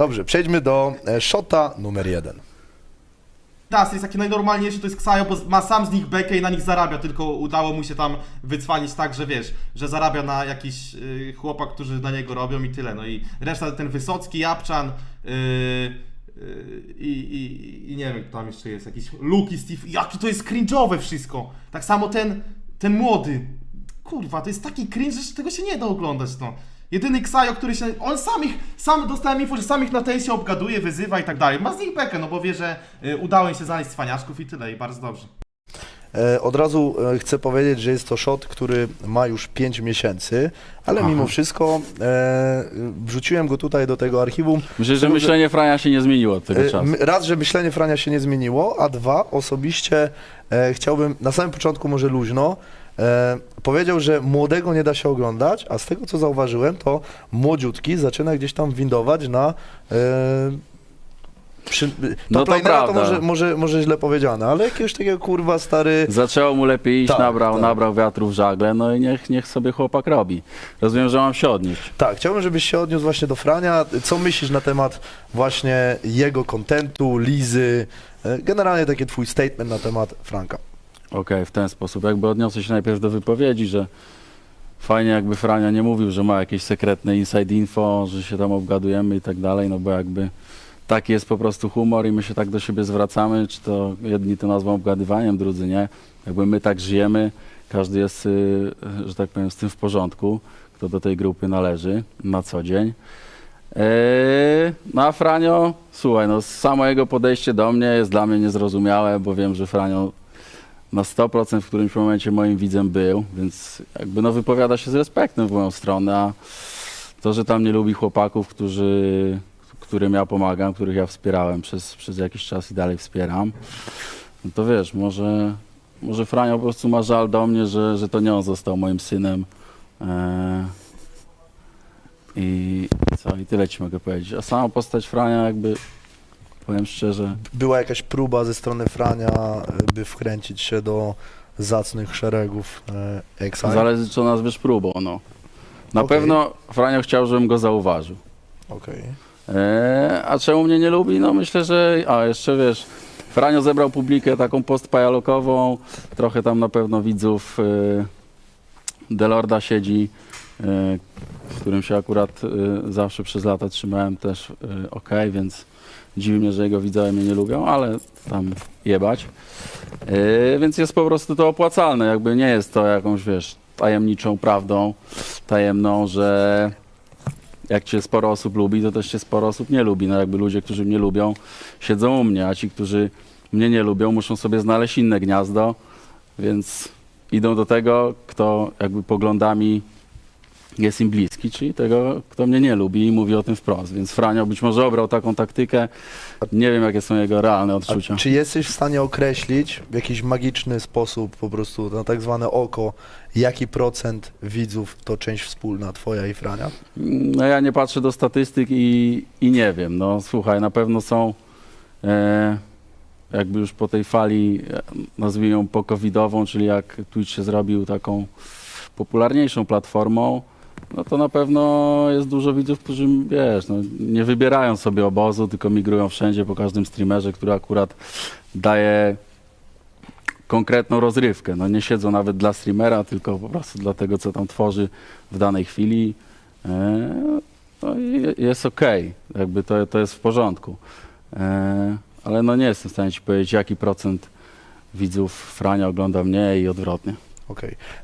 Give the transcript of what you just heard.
Dobrze, przejdźmy do e, shota numer jeden. Das jest taki najnormalniejszy, to jest Ksajo, bo ma sam z nich bekę i na nich zarabia, tylko udało mu się tam wycwanić tak, że wiesz, że zarabia na jakiś y, chłopak, którzy na niego robią i tyle. No i reszta ten Wysocki, Japczan y, y, i, i, i nie wiem, kto tam jeszcze jest, jakiś Luki, Steve, jaki to jest cringe'owe wszystko. Tak samo ten, ten młody, kurwa, to jest taki cringe, że tego się nie da oglądać, no. Jedyny Ksajo, który się, on sam ich, sam dostałem info, że sam ich na tej się obgaduje, wyzywa i tak dalej. Ma z nich bekę, no bo wie, że y, udało im się znaleźć cwaniaszków i tyle i bardzo dobrze. E, Od razu e, chcę powiedzieć, że jest to shot, który ma już 5 miesięcy, ale Aha. mimo wszystko e, wrzuciłem go tutaj do tego archiwum. Myślę, że myślenie Frania się nie zmieniło od tego E, czasu. m- Raz, że myślenie Frania się nie zmieniło, a dwa, osobiście e, chciałbym na samym początku może luźno. E, powiedział, że młodego nie da się oglądać, a z tego co zauważyłem, to młodziutki zaczyna gdzieś tam windować na. E, przy, No no to to, to prawda. może, może, może źle powiedziane, ale jakiegoś takiego kurwa stary. Zaczęło mu lepiej iść, Tak, nabrał, tak. nabrał wiatru w żagle, no i niech, niech sobie chłopak robi. Rozumiem, że mam się odnieść. Tak, chciałbym, żebyś się odniósł właśnie do Frania. Co myślisz na temat właśnie jego kontentu, Lizy, e, generalnie taki twój statement na temat Franka? Okej, w ten sposób. Jakby odniosę się najpierw do wypowiedzi, że fajnie jakby Frania nie mówił, że ma jakieś sekretne inside info, że się tam obgadujemy i tak dalej, no bo jakby taki jest po prostu humor i my się tak do siebie zwracamy, czy to jedni to nazwą obgadywaniem, drudzy nie. Jakby my tak żyjemy, każdy jest, y, że tak powiem, z tym w porządku, kto do tej grupy należy na co dzień. Eee, no a Franio, słuchaj, no samo jego podejście do mnie jest dla mnie niezrozumiałe, bo wiem, że Franio na 100% w którymś momencie moim widzem był, więc jakby no wypowiada się z respektem w moją stronę, a to, że tam nie lubi chłopaków, którzy, którym ja pomagam, których ja wspierałem przez, przez jakiś czas i dalej wspieram, no to wiesz, może, może Franio po prostu ma żal do mnie, że, że to nie on został moim synem. Eee, i, co, i tyle ci mogę powiedzieć. A sama postać Frania jakby, powiem szczerze, Była jakaś próba ze strony Frania, e, by wkręcić się do zacnych szeregów e, Exile? zależy co nazwiesz próbą, no. Na Okej. pewno Franio chciał, żebym go zauważył. Okej. Eee, a czemu mnie nie lubi? No myślę, że... A, jeszcze wiesz, Franio zebrał publikę taką postpajalokową, trochę tam na pewno widzów e, Delorda siedzi, e, w którym się akurat e, zawsze przez lata trzymałem też e, ok, więc dziwi mnie, że jego widzowie mnie nie lubią, ale tam jebać. E, więc jest po prostu to opłacalne, jakby nie jest to jakąś, wiesz, tajemniczą prawdą, tajemną, że jak cię sporo osób lubi, to też cię sporo osób nie lubi. No jakby ludzie, którzy mnie lubią, siedzą u mnie, a ci, którzy mnie nie lubią, muszą sobie znaleźć inne gniazdo, więc idą do tego, kto jakby poglądami jest im bliski, czyli tego, kto mnie nie lubi i mówi o tym wprost. Więc Franio być może obrał taką taktykę. Nie wiem, jakie są jego realne A odczucia. czy jesteś w stanie określić w jakiś magiczny sposób, po prostu na tak zwane oko, jaki procent widzów to część wspólna twoja i Frania? No ja nie patrzę do statystyk i, i nie wiem. No słuchaj, na pewno są e, jakby już po tej fali, e, nazwijmy ją po-covidową, czyli jak Twitch się zrobił taką popularniejszą platformą, no to na pewno jest dużo widzów, którzy, wiesz, no, nie wybierają sobie obozu, tylko migrują wszędzie po każdym streamerze, który akurat daje konkretną rozrywkę. No nie siedzą nawet dla streamera, tylko po prostu dla tego, co tam tworzy w danej chwili. E, no i jest okej, jakby to, to jest w porządku. E, ale no nie jestem w stanie ci powiedzieć, jaki procent widzów Frania ogląda mnie i odwrotnie. Okej.